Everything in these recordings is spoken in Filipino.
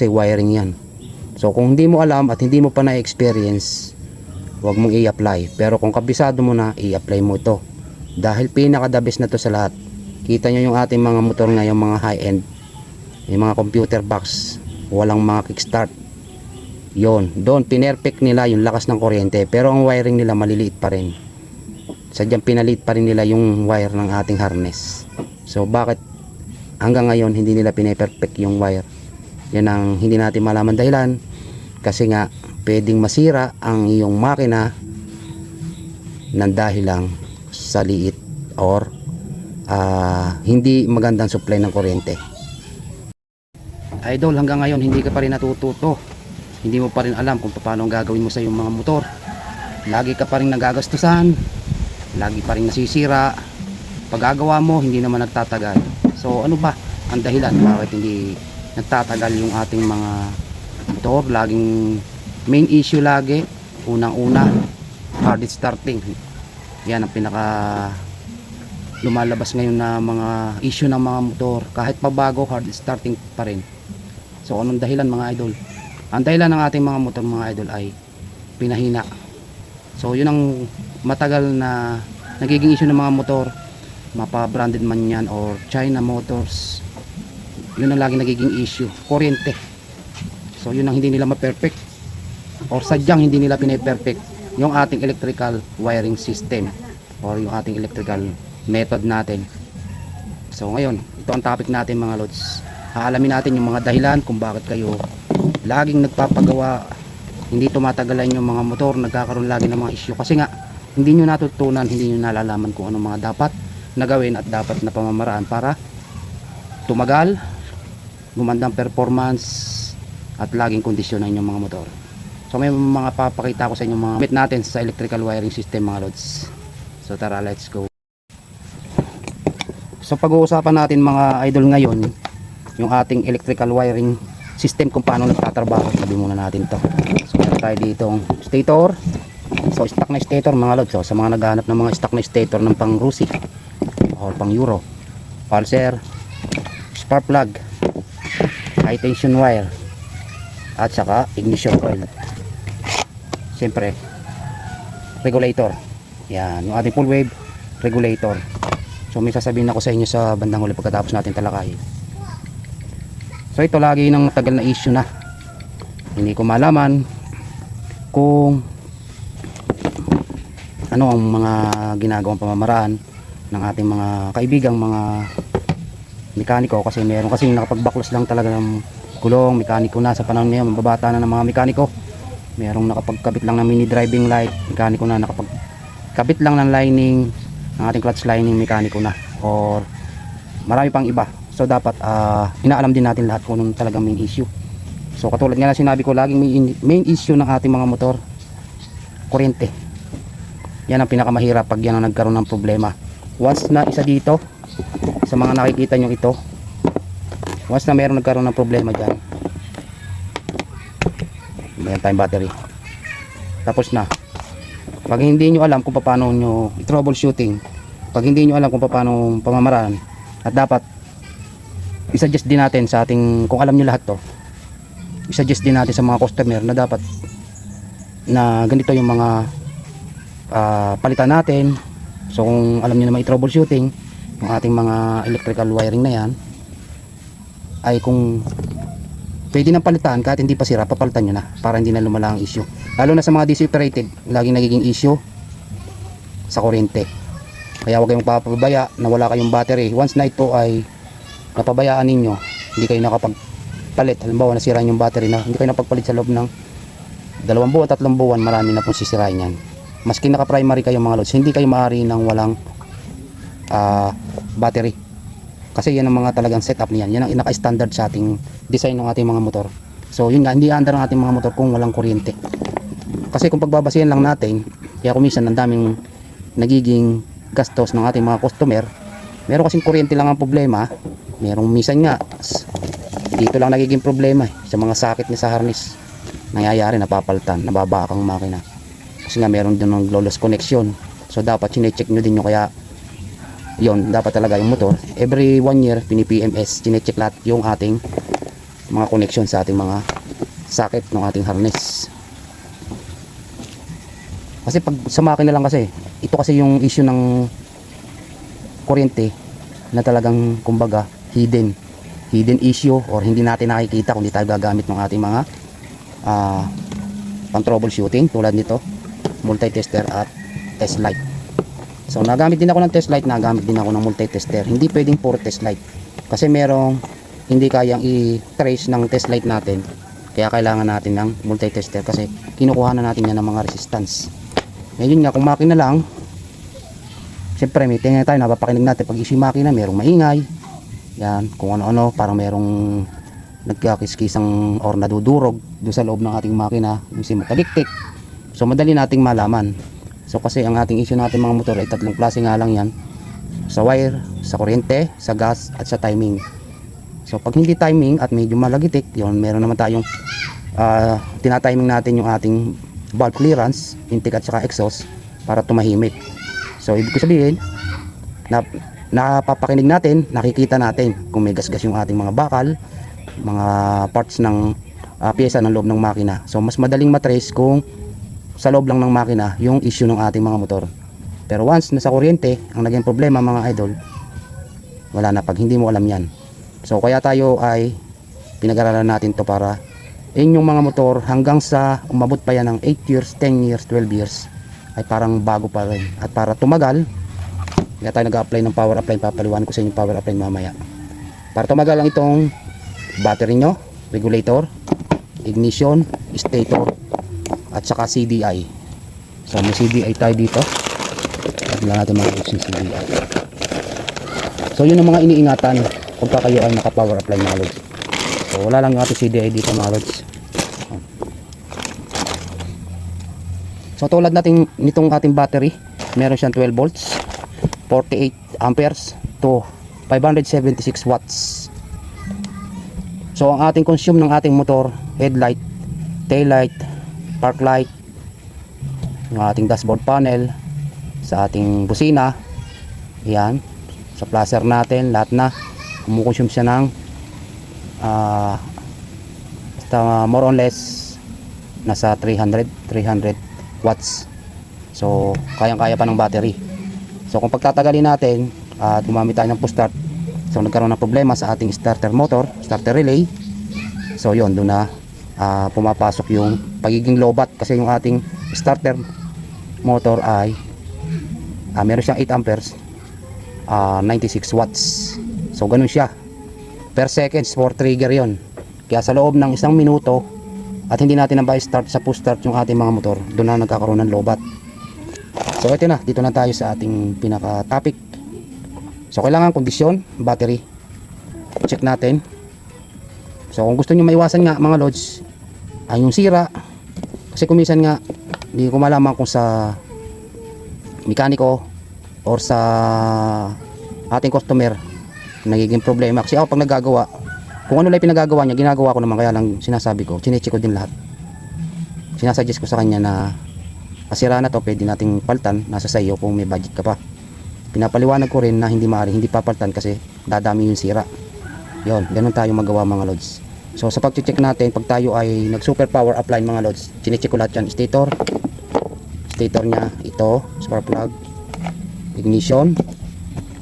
Kasi wiring yan. So kung hindi mo alam at hindi mo pa na-experience, huwag mong i-apply. Pero kung kabisado mo na, i-apply mo ito. Dahil pinaka-the best na to sa lahat. Kita nyo yung ating mga motor ngayon, mga high-end. Yung mga computer box. Walang mga kickstart. Yon, doon pinerfect nila yung lakas ng kuryente. Pero ang wiring nila maliliit pa rin. Sadyang pinalit pa rin nila yung wire ng ating harness. So bakit hanggang ngayon hindi nila pinaperfect yung wire? Yan ang hindi natin malaman dahilan. Kasi nga pwedeng masira ang iyong makina ng dahil lang sa liit or ah, hindi magandang supply ng kuryente. Idol, hanggang ngayon hindi ka pa rin natututo. Hindi mo pa rin alam kung paano ang gagawin mo sa iyong mga motor. Lagi ka pa rin nagagastusan. Lagi pa rin nasisira. Pagagawa mo, hindi naman nagtatagal. So ano ba ang dahilan bakit hindi nagtatagal yung ating mga motor? Laging main issue lagi. Unang-una, hard starting. Yan ang pinaka lumalabas ngayon na mga issue ng mga motor. Kahit pabago, hard starting pa rin. So anong dahilan mga idol? Ang dahilan ng ating mga motor mga idol ay pinahina. So yun ang matagal na nagiging issue ng mga motor. Mapa branded man yan or China Motors. Yun ang lagi nagiging issue. Kuryente. So yun ang hindi nila ma-perfect. Or sadyang hindi nila pinaperfect yung ating electrical wiring system or yung ating electrical method natin. So ngayon, ito ang topic natin mga lods. Aalamin natin yung mga dahilan kung bakit kayo laging nagpapagawa hindi tumatagalan yung mga motor nagkakaroon lagi ng mga issue kasi nga hindi nyo natutunan hindi nyo nalalaman kung anong mga dapat na gawin at dapat na pamamaraan para tumagal gumandang performance at laging kondisyonan yung mga motor so may mga papakita ko sa inyo mga bit natin sa electrical wiring system mga lods so tara let's go so pag-uusapan natin mga idol ngayon yung ating electrical wiring system kung paano nagtatrabaho. Sabi muna natin to. So meron tayo ditong stator. So stock na stator mga lods. So, sa mga naghahanap ng mga stock na stator ng pang Rusi or pang Euro. Pulser, spark plug, high tension wire, at saka ignition coil. Siyempre, regulator. Yan, yung ating full wave regulator. So may sasabihin ako sa inyo sa bandang huli pagkatapos natin talakayin. So ito lagi ng matagal na issue na. Hindi ko malaman kung ano ang mga ginagawang pamamaraan ng ating mga kaibigang mga mekaniko kasi meron kasi nakapagbaklos lang talaga ng gulong, mekaniko na sa panahon ngayon, mababata na ng mga mekaniko. Merong nakapagkabit lang ng mini driving light, mekaniko na nakapagkabit lang ng lining ng ating clutch lining, mekaniko na or marami pang iba So dapat ah, inaalam din natin lahat kung anong talagang main issue. So katulad nga na sinabi ko, laging main, main issue ng ating mga motor, kuryente. Yan ang pinakamahirap pag yan ang nagkaroon ng problema. Once na isa dito, sa mga nakikita nyo ito, once na meron nagkaroon ng problema dyan, meron tayong battery. Tapos na. Pag hindi nyo alam kung paano nyo i-troubleshooting, pag hindi nyo alam kung paano pamamaraan, at dapat i-suggest din natin sa ating kung alam niyo lahat to i-suggest din natin sa mga customer na dapat na ganito yung mga ah, palitan natin so kung alam niyo naman i-troubleshooting yung ating mga electrical wiring na yan ay kung pwede nang palitan kahit hindi pa sira papalitan nyo na para hindi na lumala ang issue. Lalo na sa mga DC operated laging nagiging issue sa kuryente. Kaya huwag kayong papabaya na wala kayong battery. Once na ito ay napabayaan ninyo hindi kayo nakapagpalit. Halimbawa nasira yung battery na hindi kayo napagpalit sa loob ng dalawang buwan, tatlong buwan marami na pong sisirain yan. Maski naka primary kayo mga lods hindi kayo maaari ng walang ah, battery. Kasi yan ang mga talagang setup niyan. Yan ang naka-standard sa ating design ng ating mga motor. So yun nga hindi under ang ating mga motor kung walang kuryente. Kasi kung pagbabasihan lang natin kaya kumisan ang daming nagiging gastos ng ating mga customer. Meron kasing kuryente lang ang problema. Merong misan nga dito lang nagiging problema eh, sa mga sakit ni sa harness. Nangyayari napapaltan nababa ang makina. Kasi nga meron din ng low loss connection. So dapat chinecheck nyo din nyo kaya yon dapat talaga yung motor. Every one year pini-PMS chinecheck lahat yung ating mga connection sa ating mga socket ng ating harness. Kasi pag sa makina lang kasi ito kasi yung issue ng kuryente na talagang kumbaga hidden. Hidden issue or hindi natin nakikita kung di tayo gagamit ng ating mga ah pang troubleshooting tulad nito multi-tester at test light so nagamit din ako ng test light nagamit din ako ng multi-tester. Hindi pwedeng puro test light. Kasi merong hindi kayang i-trace ng test light natin. Kaya kailangan natin ng multi-tester kasi kinukuha na natin yan ng mga resistance. Ngayon nga kung makina lang Siyempre may tingin tayo napapakinig natin. Pag isi makina merong maingay. Yan kung ano-ano parang merong nagkakiskisang or nadudurog doon sa loob ng ating makina yung si makadiktik so madali nating malaman so kasi ang ating issue natin mga motor ay tatlong klase nga lang yan. Sa wire, sa kuryente, sa gas at sa timing. So pag hindi timing at medyo malagitik yun meron naman tayong ah, tinatiming natin yung ating valve clearance intake at saka exhaust para tumahimik. So ibig ko sabihin na napapakinig natin, nakikita natin kung may gasgas yung ating mga bakal, mga parts ng ah, pyesa ng loob ng makina. So mas madaling matrace kung sa loob lang ng makina yung issue ng ating mga motor. Pero once nasa kuryente, ang naging problema mga idol, wala na pag hindi mo alam yan. So kaya tayo ay pinag-aralan natin to para inyong mga motor hanggang sa umabot pa yan ng 8 years, 10 years, 12 years ay parang bago pa rin. At para tumagal, kaya tayo nag-apply ng power apply. Papaliwan ko sa inyo power apply mamaya. Para tumagal lang itong battery nyo, regulator, ignition, stator, at saka CDI. So may CDI tayo dito. At natin mga yung CDI. So yun ang mga iniingatan pagka kayo ay naka-power apply mga lods. So wala lang yung ating CDI dito mga lods. So tulad natin nitong ating battery, meron siyang 12 volts, 48 amperes to 576 watts. So ang ating consume ng ating motor, headlight, tail light, park light, yung ating dashboard panel, sa ating busina, yan, sa placer natin, lahat na, kumukonsume siya ng ah basta more or less nasa 300 300 watts. So kayang kaya pa ng battery. So kung pagtatagalin natin at gumamit tayo ng push start so nagkaroon ng problema sa ating starter motor starter relay. So yon doon na ah, pumapasok yung pagiging lobat kasi yung ating starter motor ay ah, meron siyang 8 amperes ah, 96 watts. So ganun siya. Per seconds for trigger yon kaya sa loob ng isang minuto at hindi natin na start sa push start yung ating mga motor doon na nagkakaroon ng lobat. So ito na dito na tayo sa ating pinaka topic so kailangan kondisyon battery. Check natin. So kung gusto nyo maiwasan nga mga loads ay yung sira kasi kumisan nga hindi ko malaman kung sa mekaniko or sa ating customer nagiging problema. Kasi ako pag nagagawa kung ano lang pinagagawa niya ginagawa ko naman. Kaya lang sinasabi ko chinecheck ko din lahat. Sinasuggest ko sa kanya na asira na to pwede nating paltan nasa sa iyo kung may budget ka pa. Pinapaliwanag ko rin na hindi maaari hindi papaltan kasi dadami yung sira. Yon ganun tayo magawa mga lods so sa pag-check natin pag tayo ay nag super power apply mga lods chinecheck ko lahat yan. Stator. Stator niya ito spark plug. Ignition.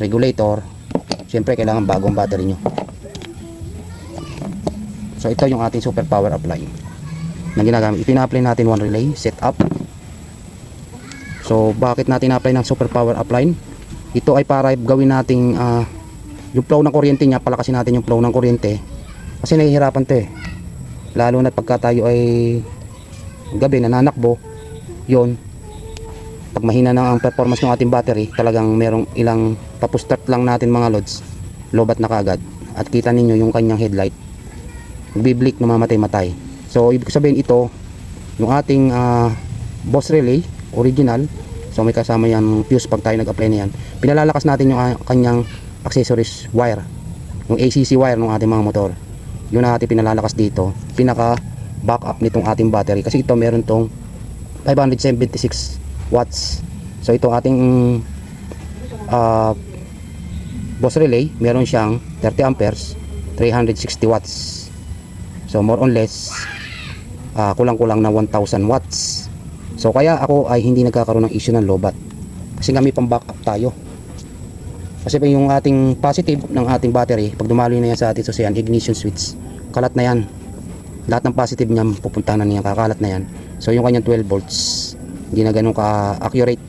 Regulator. Syempre kailangan bagong battery nyo. So ito yung ating super power apply na ginagamit. Ipina-apply natin one relay setup so bakit natin apply ng super power apply ito ay para gawin nating ah, yung flow ng kuryente niya. Palakasin natin yung flow ng kuryente kasi nahihirapan to eh. Lalo na pagka tayo ay gabi nananakbo yon pag mahina na ang performance ng ating battery talagang merong ilang papustart lang natin mga loads lobat na kagad at kita ninyo yung kanyang headlight. Biblik na mamatay matay so ibig sabihin ito yung ating ah, boss relay original. So may kasama yan fuse pag tayo nag-apply na yan. Pinalalakas natin yung ah, kanyang accessories wire. Yung ACC wire ng ating mga motor ang ating pinalalakas dito pinaka backup nitong ating battery kasi ito meron tong 576 watts so ito ating ah, boss relay meron siyang 30 amperes 360 watts So more or less ah, kulang-kulang na 1000 watts. So kaya ako ay hindi nagkakaroon ng issue ng lobat. Kasi may pang backup tayo. Kasi pa yung ating positive ng ating battery, pag dumalo na yan sa ating susiyan, ignition switch, kalat na yan. Lahat ng positive niya pupunta na niya, kakalat na yan. So yung kanyang 12 volts, hindi na ganun ka-accurate.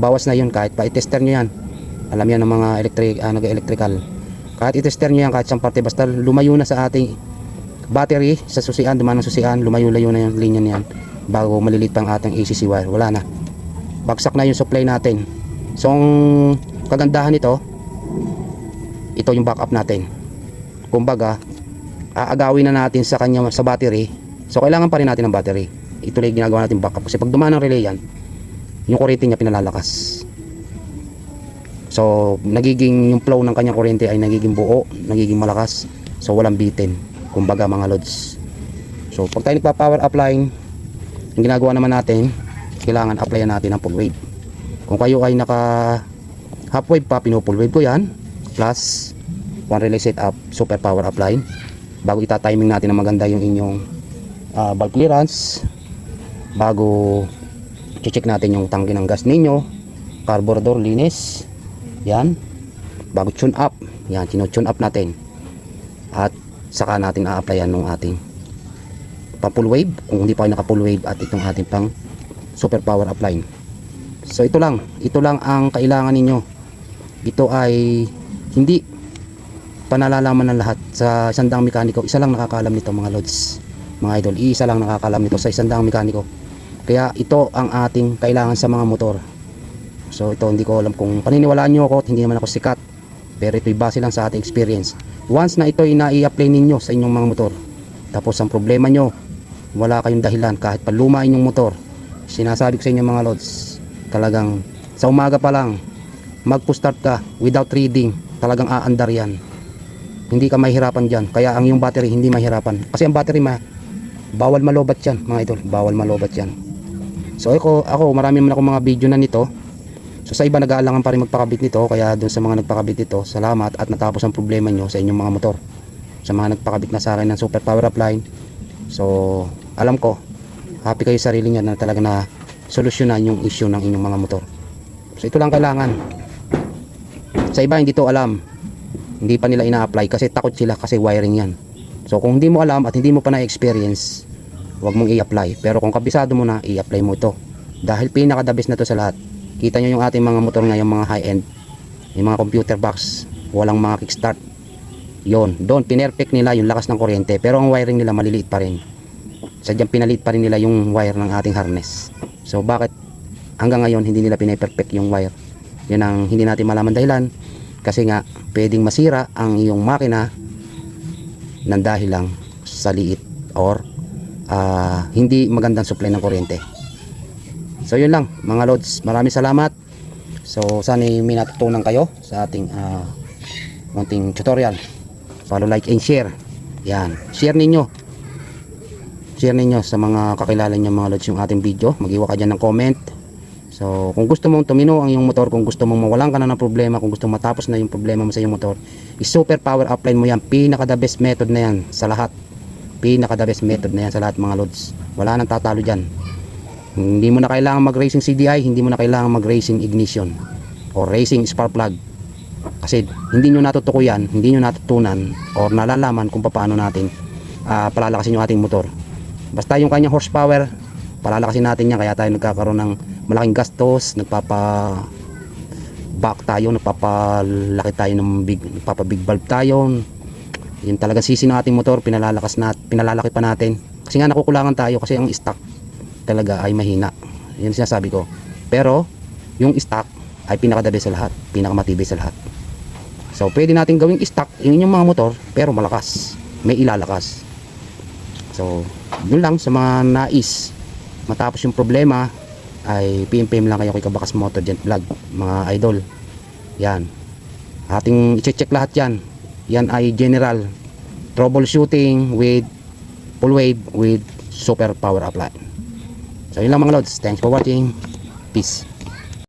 Bawas na yun kahit pa i-tester nyo yan. Alam yan ng mga electric, ah, nag-electrical. Kahit i-tester nyo yan kahit sa parte, basta lumayo na sa ating battery sa susian, dumaan ng susian, lumayo-layo na yung linya niyan bago malilit pang ating ACC wire. Wala na. Bagsak na yung supply natin. So ang kagandahan nito, ito yung backup natin. Kumbaga, aagawin na natin sa kanya sa battery. So kailangan pa rin natin ng battery. Ito lang yung ginagawa natin backup kasi pag dumaan ng relay yan, yung kuryente niya pinalalakas. So nagiging yung flow ng kanyang kuryente ay nagiging buo, nagiging malakas. So walang bitin. Kumbaga mga loads. So pag tayo nagpa-power line, yung ginagawa naman natin, kailangan applyan natin ng full wave. Kung kayo ay naka half wave pa, pinupull wave ko yan. Plus, one relay setup, super power line. Bago ita-timing natin na maganda yung inyong ah, bulb clearance. Bago check natin yung tangke ng gas ninyo. Carburetor linis. Yan. Bago tune up. Yan, tune up natin. At saka natin a-applyan ng ating pa full wave kung hindi pa kayo naka full wave at itong ating pang super power up line. So ito lang, ito lang ang kailangan ninyo. Ito ay hindi panalalaman ng lahat sa isang daang mekaniko. Isa lang nakakaalam nito mga lods, mga idol. Isa lang nakakaalam nito sa isang daang mekaniko. Kaya ito ang ating kailangan sa mga motor. So ito hindi ko alam kung paniniwalaan nyo ako hindi naman ako sikat. Pero ito'y base lang sa ating experience. Once na ito'y na-i-apply ninyo sa inyong mga motor. Tapos ang problema nyo, wala kayong dahilan kahit pa luma inyong motor. Sinasabi ko sa inyo mga lods, talagang sa umaga pa lang, magpo-start ka without reading, talagang aandar yan. Hindi ka mahirapan dyan. Kaya ang iyong battery hindi mahirapan. Kasi ang battery ma bawal malobat yan mga idol. Bawal malobat yan. So ako, ako marami naman ako mga video na nito. So sa iba nag-aalangan pa rin magpakabit nito. Kaya dun sa mga nagpakabit nito, salamat at natapos ang problema nyo sa inyong mga motor. Sa mga nagpakabit na sa akin ng super power up line. So alam ko, happy kayo sa sarili nyo na talaga na solusyonan yung issue ng inyong mga motor. So ito lang kailangan. Sa iba hindi to alam. Hindi pa nila ina-apply kasi takot sila kasi wiring yan. So kung hindi mo alam at hindi mo pa na-experience, huwag mong i-apply. Pero kung kabisado mo na, i-apply mo ito. Dahil pinaka-the best na to sa lahat. Kita nyo yung ating mga motor ngayon, mga high-end. Yung mga computer box. Walang mga kickstart. Yon, doon pinerfect nila yung lakas ng kuryente. Pero ang wiring nila maliliit pa rin. Sadyang pinalit pa rin nila yung wire ng ating harness. So bakit hanggang ngayon hindi nila pinaperfect yung wire? Yan ang hindi natin malaman dahilan. Kasi nga, pwedeng masira ang iyong makina ng dahil lang sa liit or ah, hindi magandang supply ng kuryente. So yun lang mga lods, maraming salamat. So sana may natutunan kayo sa ating ah, munting tutorial. Follow, like, and share. Yan, share ninyo. Share ninyo sa mga kakilala nyo mga lods yung ating video. Mag-iwa ka dyan ng comment. So kung gusto mong tumino ang iyong motor, kung gusto mong mawalan ka na ng problema, kung gusto mong matapos na yung problema mo sa iyong motor, i-super power upline mo yan. Pinaka the best method na yan sa lahat. Pinaka the best method na yan sa lahat mga lods. Wala nang tatalo dyan. Hindi mo na kailangan mag-racing CDI, hindi mo na kailangan mag-racing ignition or racing spark plug. Kasi hindi nyo natutuko yan, hindi nyo natutunan or nalalaman kung paano natin ah, palalakasin yung ating motor. Basta yung kanyang horsepower, palalakasin natin yan kaya tayo nagkakaroon ng malaking gastos, nagpapa back tayo, nagpapalaki tayo ng big, nagpapa big valve tayo. Yun talaga sisi ng ating motor, pinalalakas nat, pinalalaki pa natin. Kasi nga nakukulangan tayo kasi ang stock talaga ay mahina. Yun sinasabi ko. Pero yung stock ay pinakadabi sa lahat, pinakamatibay sa lahat. So pwede natin gawing stock yung inyong mga motor pero malakas, may ilalakas. So yun lang sa mga nais matapos yung problema ay PM-PM lang kayo kay Kabakas Motor Gent Vlog mga idol. Yan. Ating i-check lahat yan. Yan ay general troubleshooting with full wave with super power apply so yun lang mga lods. Thanks for watching. Peace